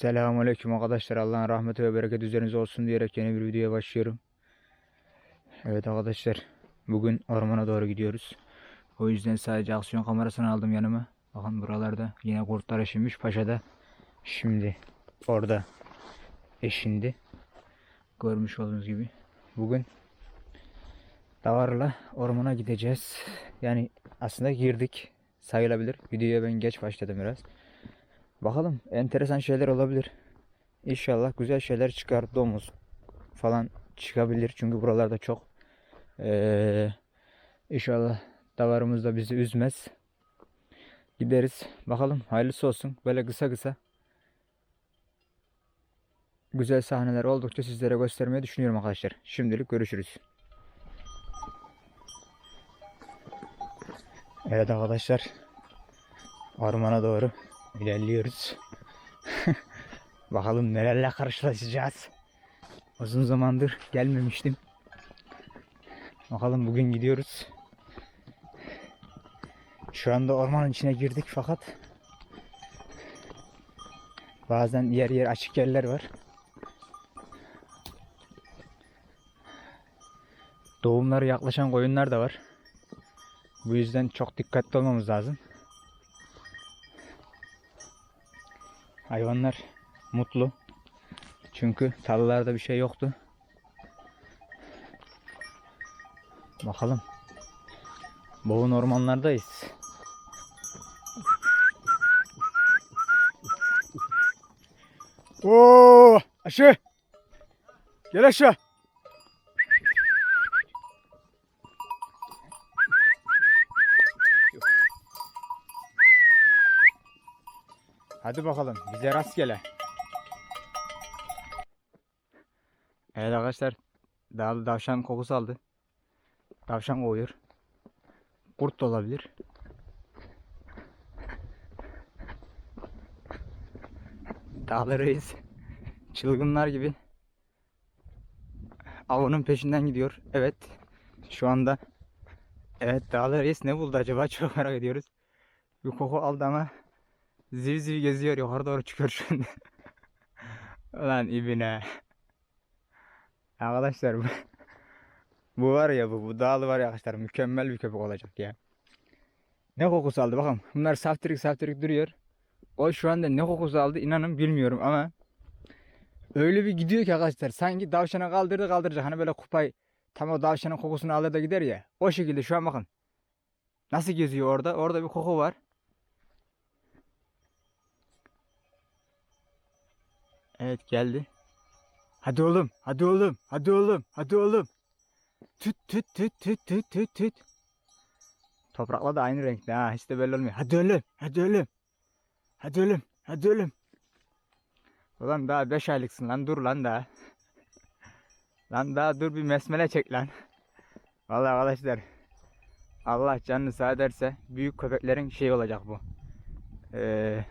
Selamünaleyküm arkadaşlar. Allah'ın rahmeti ve bereketi üzerinize olsun diyerek yeni bir videoya başlıyorum. Evet arkadaşlar. Bugün ormana doğru gidiyoruz. O yüzden sadece aksiyon kamerasını aldım yanıma. Bakın buralarda yine kurtlar eşinmiş. Paşa'da şimdi orada eşindi. Görmüş olduğunuz gibi. Bugün Davarla ormana gideceğiz. Yani aslında girdik sayılabilir. Videoya ben geç başladım biraz. Bakalım enteresan şeyler olabilir. İnşallah güzel şeyler çıkar. Domuz falan çıkabilir. Çünkü buralarda çok. Ee, inşallah davarımız da bizi üzmez. Gideriz. Bakalım hayırlısı olsun. Böyle kısa kısa. Güzel sahneler oldukça sizlere göstermeyi düşünüyorum arkadaşlar. Şimdilik görüşürüz. Evet arkadaşlar. Ormana doğru ilerliyoruz. Bakalım nelerle karşılaşacağız. Uzun zamandır gelmemiştim. Bakalım bugün gidiyoruz. Şu anda ormanın içine girdik fakat bazen yer yer açık yerler var. Doğumları yaklaşan koyunlar da var. Bu yüzden çok dikkatli olmamız lazım. Hayvanlar mutlu. Çünkü tarlalarda bir şey yoktu. Bakalım. Boğun ormanlardayız. Oo, aşağı. Gel aşağı. Hadi bakalım bize rastgele. Evet arkadaşlar dağlı tavşan kokusu aldı. Tavşan kovuyor. Kurt da olabilir. Dağlarıyız. Çılgınlar gibi. Avının peşinden gidiyor. Evet. Şu anda Evet dağlar reis ne buldu acaba çok merak ediyoruz. Bir koku aldı ama Ziv ziv geziyor yukarı doğru çıkıyor anda. Ulan ibine. Arkadaşlar bu, bu var ya bu, bu dağlı var ya arkadaşlar mükemmel bir köpek olacak ya. Ne kokusu aldı bakalım. Bunlar saftirik saftirik duruyor. O şu anda ne kokusu aldı inanın bilmiyorum ama öyle bir gidiyor ki arkadaşlar sanki davşana kaldırdı kaldıracak. Hani böyle kupay tam o davşanın kokusunu alır da gider ya. O şekilde şu an bakın. Nasıl geziyor orada? Orada bir koku var. Evet geldi. Hadi oğlum, hadi oğlum, hadi oğlum, hadi oğlum. Tüt tüt tüt tüt tüt tüt tüt. Toprakla da aynı renkte ha, hiç de belli olmuyor. Hadi oğlum, hadi oğlum. Hadi oğlum, hadi oğlum. Ulan daha 5 aylıksın lan, dur lan daha. Lan daha dur bir mesmele çek lan. Vallahi arkadaşlar. Allah canını sağ ederse büyük köpeklerin şey olacak bu. Ee,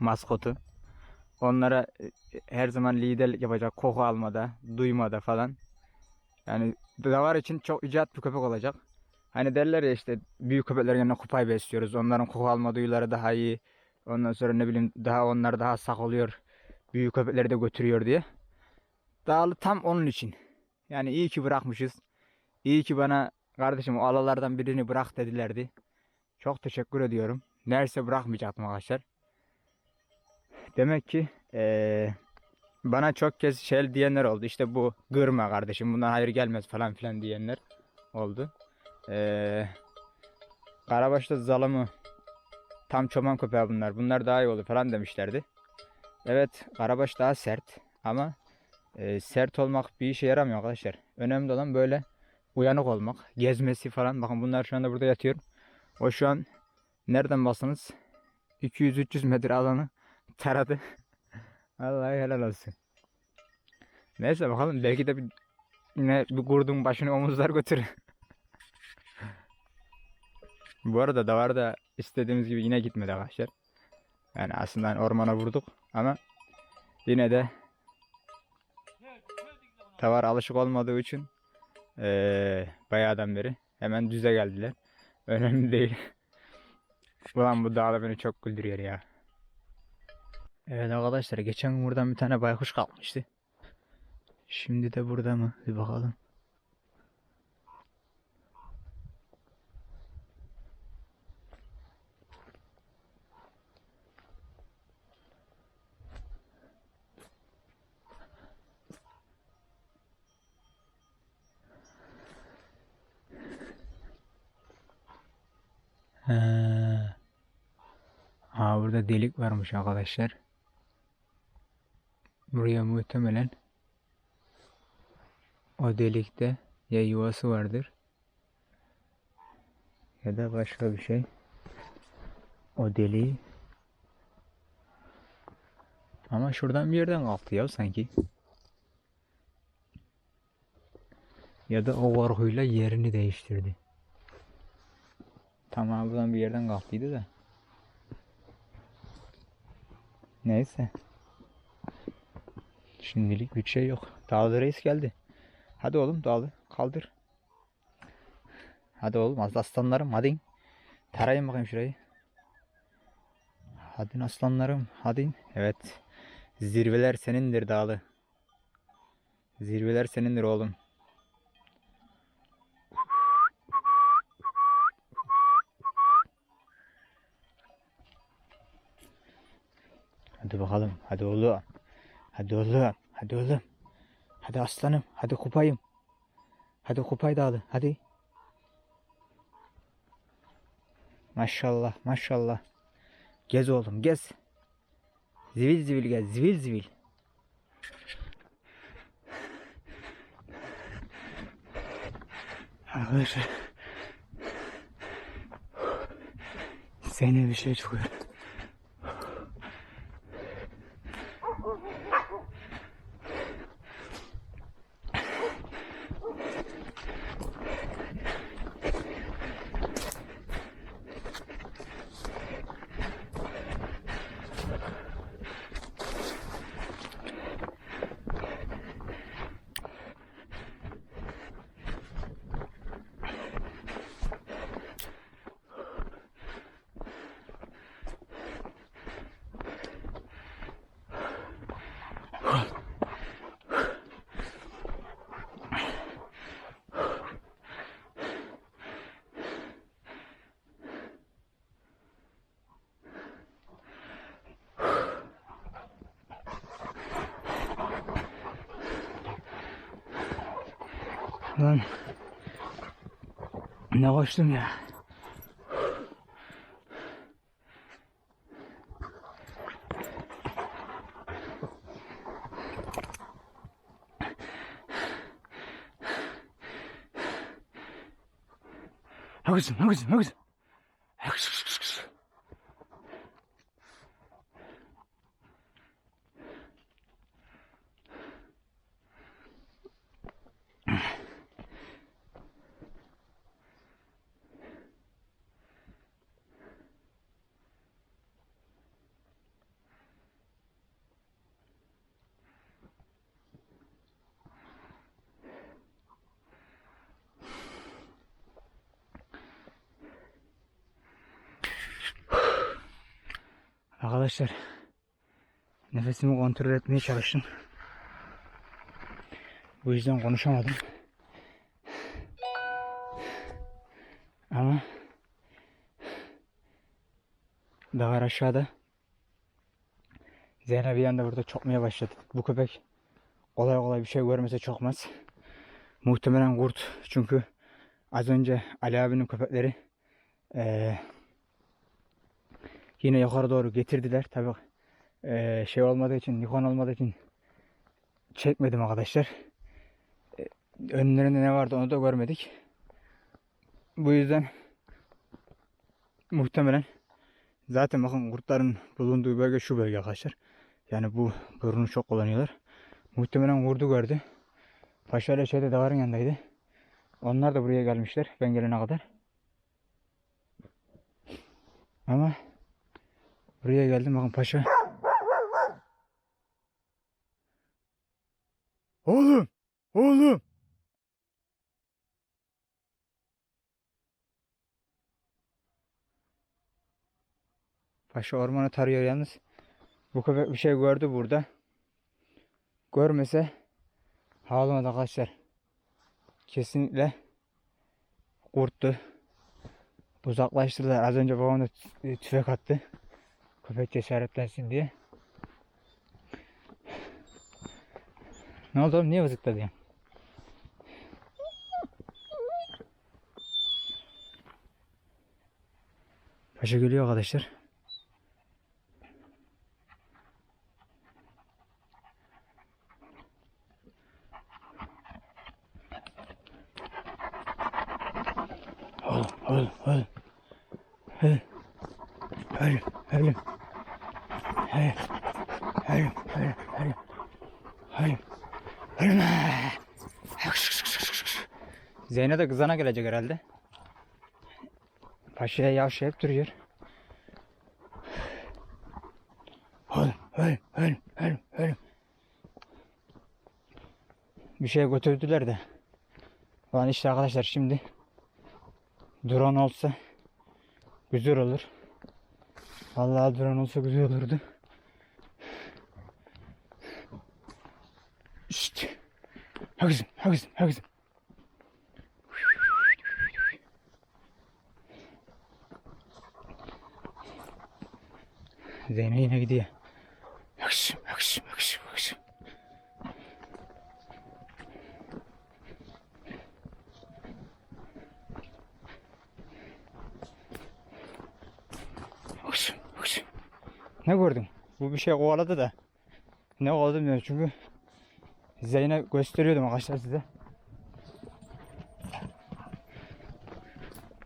maskotu. Onlara e, her zaman liderlik yapacak koku almada, duymada falan. Yani davar için çok icat bir köpek olacak. Hani derler ya işte büyük köpeklerin yanına kupay besliyoruz. Onların koku alma duyuları daha iyi. Ondan sonra ne bileyim daha onlar daha sak oluyor. Büyük köpekleri de götürüyor diye. Dağlı tam onun için. Yani iyi ki bırakmışız. İyi ki bana kardeşim o alalardan birini bırak dedilerdi. Çok teşekkür ediyorum. Neredeyse bırakmayacaktım arkadaşlar. Demek ki eee, bana çok kez şey diyenler oldu. İşte bu gırma kardeşim bundan hayır gelmez falan filan diyenler oldu. Eee Karabaş'ta zalımı tam çoban köpeği bunlar. Bunlar daha iyi olur falan demişlerdi. Evet Karabaş daha sert ama eee, sert olmak bir işe yaramıyor arkadaşlar. Önemli olan böyle uyanık olmak, gezmesi falan. Bakın bunlar şu anda burada yatıyor. O şu an nereden baksanız 200-300 metre alanı taradı. Vallahi helal olsun. Neyse bakalım belki de bir, yine bir kurdun başını omuzlar götürür. Bu arada davar da istediğimiz gibi yine gitmedi arkadaşlar. Yani aslında hani ormana vurduk ama yine de davar alışık olmadığı için eee bayağıdan beri hemen düze geldiler. Önemli değil. Ulan bu dağda beni çok güldürüyor ya. Evet arkadaşlar geçen gün buradan bir tane baykuş kalkmıştı. Şimdi de burada mı? Bir bakalım. He. Ha burada delik varmış arkadaşlar. Buraya muhtemelen o delikte ya yuvası vardır ya da başka bir şey. O deliği ama şuradan bir yerden kalktı ya sanki. Ya da o varhuyla yerini değiştirdi. Tamam buradan bir yerden kalktıydı da. Neyse. Şimdilik bir şey yok. Dağlı reis geldi. Hadi oğlum dağlı. Kaldır. Hadi oğlum az aslanlarım hadi. Tarayın bakayım şurayı. Hadi aslanlarım hadi. Evet. Zirveler senindir dağlı. Zirveler senindir oğlum. Hadi bakalım. Hadi oğlum. Hadi oğlum. Hadi oğlum. Hadi aslanım. Hadi kupayım. Hadi kupay dağılı. Hadi. Maşallah. Maşallah. Gez oğlum. Gez. Zivil zivil gez. Zivil zivil. Arkadaşlar. Seni bir şey çıkıyor. Lan. Ne koştum ya. Ha kızım, ha kızım, ha kızım. Ha kızım, kızım, kızım. Arkadaşlar nefesimi kontrol etmeye çalıştım. Bu yüzden konuşamadım. Ama daha aşağıda Zehra bir anda burada çokmaya başladı. Bu köpek kolay kolay bir şey görmese çokmaz. Muhtemelen kurt çünkü az önce Ali abinin köpekleri eee yine yukarı doğru getirdiler. Tabi şey olmadığı için, Nikon olmadığı için çekmedim arkadaşlar. E, önlerinde ne vardı onu da görmedik. Bu yüzden muhtemelen zaten bakın kurtların bulunduğu bölge şu bölge arkadaşlar. Yani bu burnu çok kullanıyorlar. Muhtemelen kurdu gördü. Paşa ile şeyde davarın yanındaydı. Onlar da buraya gelmişler ben gelene kadar. Ama Buraya geldim bakın paşa. Oğlum! Oğlum! Paşa ormanı tarıyor yalnız. Bu köpek bir şey gördü burada. Görmese havlamadı arkadaşlar. Kesinlikle kurttu. Uzaklaştırdılar. Az önce babam da tü- tüfek attı. Köpek cesaretlensin diye. Ne oldu oğlum? Niye vızıkladı ya? Paşa geliyor arkadaşlar. Oğlum, oğlum, oğlum. Oğlum, oğlum, oğlum. Oğlum, oğlum, oğlum, oğlum. Oğlum, oğlum. Zeynep de kızana gelecek herhalde. Paşa'ya yavşayıp duruyor. Oğlum, oğlum, oğlum, oğlum, oğlum. Bir şey götürdüler de. Lan işte arkadaşlar şimdi drone olsa güzel olur. Vallahi drone olsa güzel olurdu. Şşt. Ha kızım, ha kızım, ha kızım. Zeynep yine gidiyor. Yakışım, yakışım, yakışım, yakışım. Yakışım, yakışım. Ne gördün? Bu bir şey kovaladı da. Ne kovaladı bilmiyorum çünkü Zeynep gösteriyordum arkadaşlar size.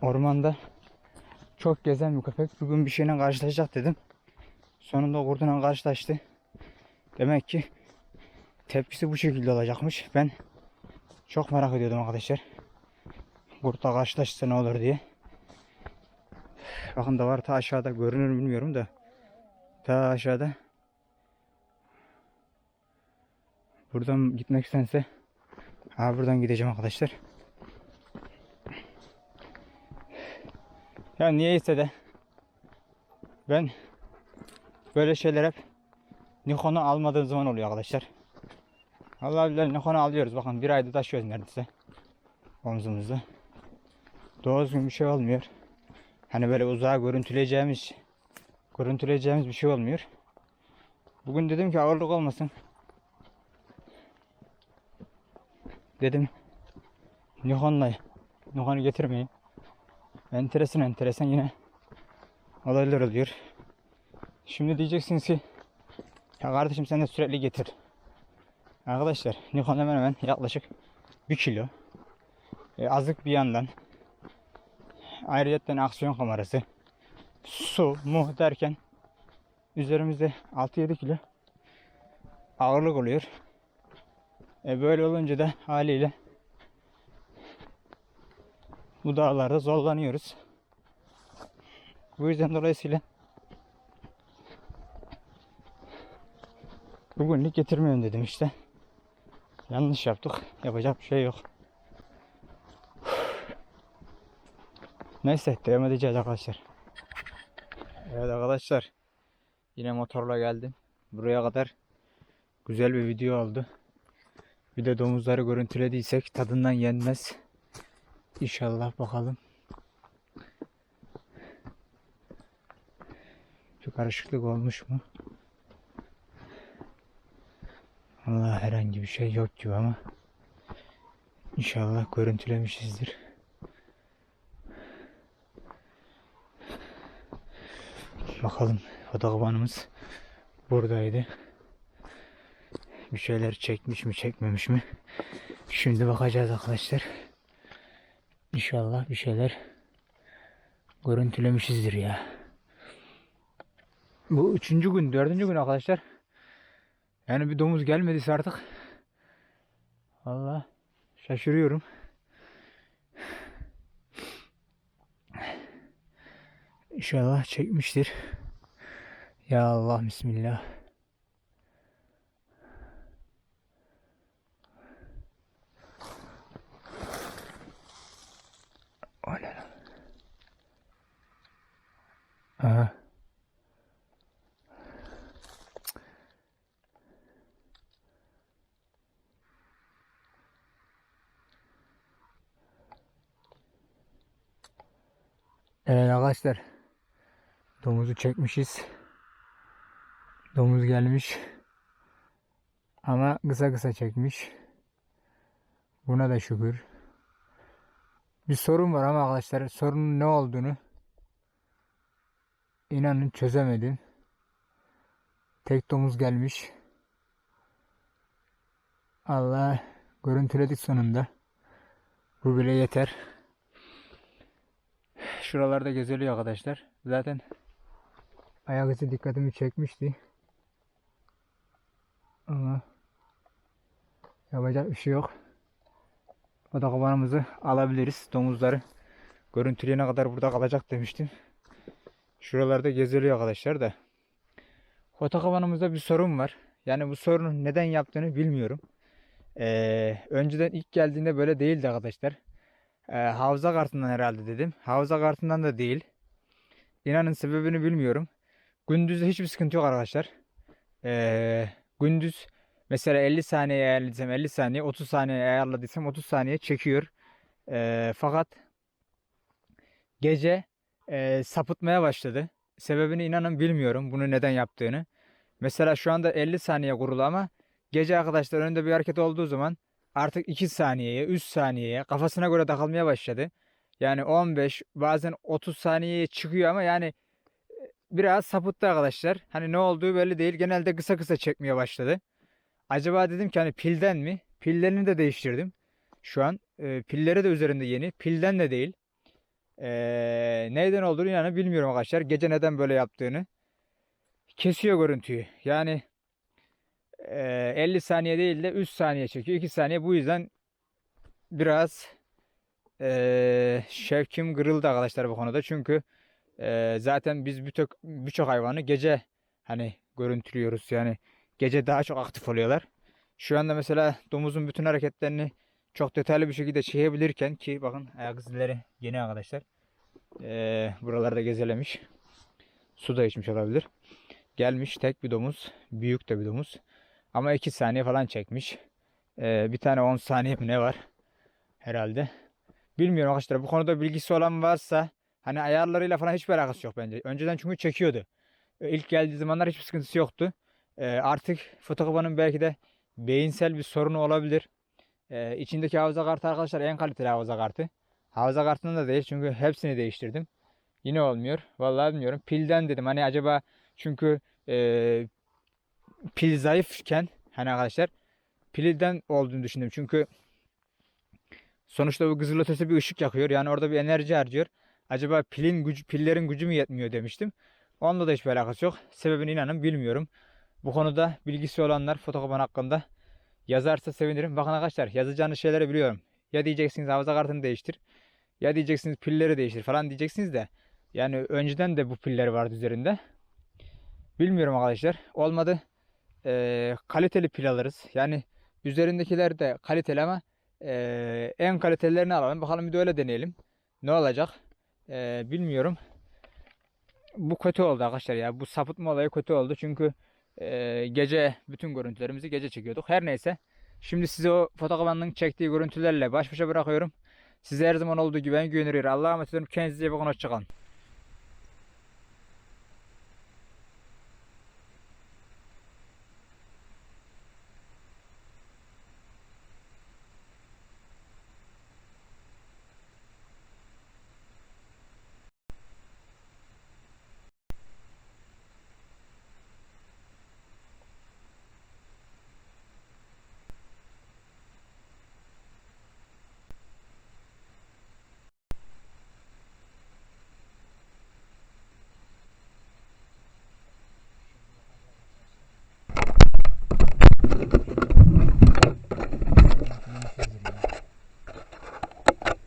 Ormanda çok gezen bir köpek. Bugün bir şeyle karşılaşacak dedim. Sonunda kurduna karşılaştı. Demek ki tepkisi bu şekilde olacakmış. Ben çok merak ediyordum arkadaşlar. Kurtla karşılaşırsa ne olur diye. Bakın da var ta aşağıda görünür bilmiyorum da. Ta aşağıda. Buradan gitmek istense ha buradan gideceğim arkadaşlar. Ya niyeyse de ben böyle şeyler hep Nikon'u almadığım zaman oluyor arkadaşlar. Allah bilir Nikon'u alıyoruz. Bakın bir ayda taşıyoruz neredeyse. Omzumuzda. Doğru düzgün bir şey olmuyor. Hani böyle uzağa görüntüleyeceğimiz görüntüleyeceğimiz bir şey olmuyor. Bugün dedim ki ağırlık olmasın. Dedim Nikon'la Nikon'u getirmeyin. Enteresan enteresan yine olaylar oluyor. Şimdi diyeceksiniz ki ya kardeşim sen de sürekli getir. Arkadaşlar Nikon hemen hemen yaklaşık 1 kilo. E, azık bir yandan. Ayrıca aksiyon kamerası. Su, mu derken üzerimizde 6-7 kilo ağırlık oluyor. E, böyle olunca da haliyle bu dağlarda zorlanıyoruz. Bu yüzden dolayısıyla bugünlük getirmiyorum dedim işte. Yanlış yaptık. Yapacak bir şey yok. Neyse devam edeceğiz arkadaşlar. Evet arkadaşlar. Yine motorla geldim. Buraya kadar güzel bir video oldu. Bir de domuzları görüntülediysek tadından yenmez. İnşallah bakalım. Bir karışıklık olmuş mu? Allah herhangi bir şey yok gibi ama İnşallah görüntülemişizdir. Bakalım fotoğrafımız buradaydı. Bir şeyler çekmiş mi çekmemiş mi? Şimdi bakacağız arkadaşlar. İnşallah bir şeyler görüntülemişizdir ya. Bu üçüncü gün, dördüncü gün arkadaşlar. Yani bir domuz gelmediyse artık. Allah şaşırıyorum. İnşallah çekmiştir. Ya Allah Bismillah. Lan? Aha. Evet arkadaşlar. Domuzu çekmişiz. Domuz gelmiş. Ama kısa kısa çekmiş. Buna da şükür. Bir sorun var ama arkadaşlar sorunun ne olduğunu inanın çözemedim. Tek domuz gelmiş. Allah görüntüledik sonunda. Bu bile yeter. Şuralarda geziliyor arkadaşlar. Zaten ayak izi dikkatimi çekmişti. Ama yapacak bir şey yok. Fotokopanımızı alabiliriz. Domuzları görüntüleyene kadar burada kalacak demiştim. Şuralarda geziliyor arkadaşlar da. Fotokopanımızda bir sorun var. Yani bu sorunun neden yaptığını bilmiyorum. Ee, önceden ilk geldiğinde böyle değildi arkadaşlar. Ee, havza kartından herhalde dedim. Havza kartından da değil. İnanın sebebini bilmiyorum. Gündüzde hiçbir sıkıntı yok arkadaşlar. Ee, gündüz mesela 50 saniye ayarladıysam 50 saniye, 30 saniye ayarladıysam 30 saniye çekiyor. Ee, fakat gece e, sapıtmaya başladı. Sebebini inanın bilmiyorum bunu neden yaptığını. Mesela şu anda 50 saniye kurulu ama gece arkadaşlar önünde bir hareket olduğu zaman artık 2 saniyeye, 3 saniyeye kafasına göre takılmaya başladı. Yani 15 bazen 30 saniyeye çıkıyor ama yani e, biraz sapıttı arkadaşlar. Hani ne olduğu belli değil. Genelde kısa kısa çekmeye başladı. Acaba dedim ki hani pilden mi? Pillerini de değiştirdim. Şu an e, pilleri de üzerinde yeni. Pilden de değil. E, neyden olduğunu yani bilmiyorum arkadaşlar. Gece neden böyle yaptığını. Kesiyor görüntüyü. Yani 50 saniye değil de 3 saniye çekiyor. 2 saniye bu yüzden biraz e, şevkim kırıldı arkadaşlar bu konuda. Çünkü e, zaten biz birçok birçok hayvanı gece hani görüntülüyoruz. Yani gece daha çok aktif oluyorlar. Şu anda mesela domuzun bütün hareketlerini çok detaylı bir şekilde çekebilirken ki bakın ayak izleri yeni arkadaşlar. E, buralarda gezelemiş. Su da içmiş olabilir. Gelmiş tek bir domuz. Büyük de bir domuz. Ama 2 saniye falan çekmiş. Ee, bir tane 10 saniye mi ne var? Herhalde. Bilmiyorum arkadaşlar. Bu konuda bilgisi olan varsa hani ayarlarıyla falan hiçbir alakası yok bence. Önceden çünkü çekiyordu. Ee, İlk geldiği zamanlar hiçbir sıkıntısı yoktu. Ee, artık fotokopanın belki de beyinsel bir sorunu olabilir. Ee, içindeki hafıza kartı arkadaşlar en kaliteli hafıza kartı. Hafıza kartından da değil çünkü hepsini değiştirdim. Yine olmuyor. Vallahi bilmiyorum. Pilden dedim. Hani acaba çünkü e, pil zayıfken hani arkadaşlar pilden olduğunu düşündüm. Çünkü sonuçta bu kızılötesi bir ışık yakıyor. Yani orada bir enerji harcıyor. Acaba pilin gücü, pillerin gücü mü yetmiyor demiştim. Onunla da hiçbir alakası yok. Sebebini inanın bilmiyorum. Bu konuda bilgisi olanlar fotokopan hakkında yazarsa sevinirim. Bakın arkadaşlar yazacağınız şeyleri biliyorum. Ya diyeceksiniz hafıza kartını değiştir. Ya diyeceksiniz pilleri değiştir falan diyeceksiniz de. Yani önceden de bu piller vardı üzerinde. Bilmiyorum arkadaşlar. Olmadı. Ee, kaliteli pil alırız. Yani üzerindekiler de kaliteli ama ee, en kalitelilerini alalım. Bakalım bir de öyle deneyelim. Ne olacak? Ee, bilmiyorum. Bu kötü oldu arkadaşlar ya. Bu sapıtma olayı kötü oldu. Çünkü ee, gece bütün görüntülerimizi gece çekiyorduk. Her neyse. Şimdi size o fotokopanın çektiği görüntülerle baş başa bırakıyorum. Size her zaman olduğu gibi en güvenilir. Allah'a emanet olun. Kendinize iyi bakın. Hoşçakalın.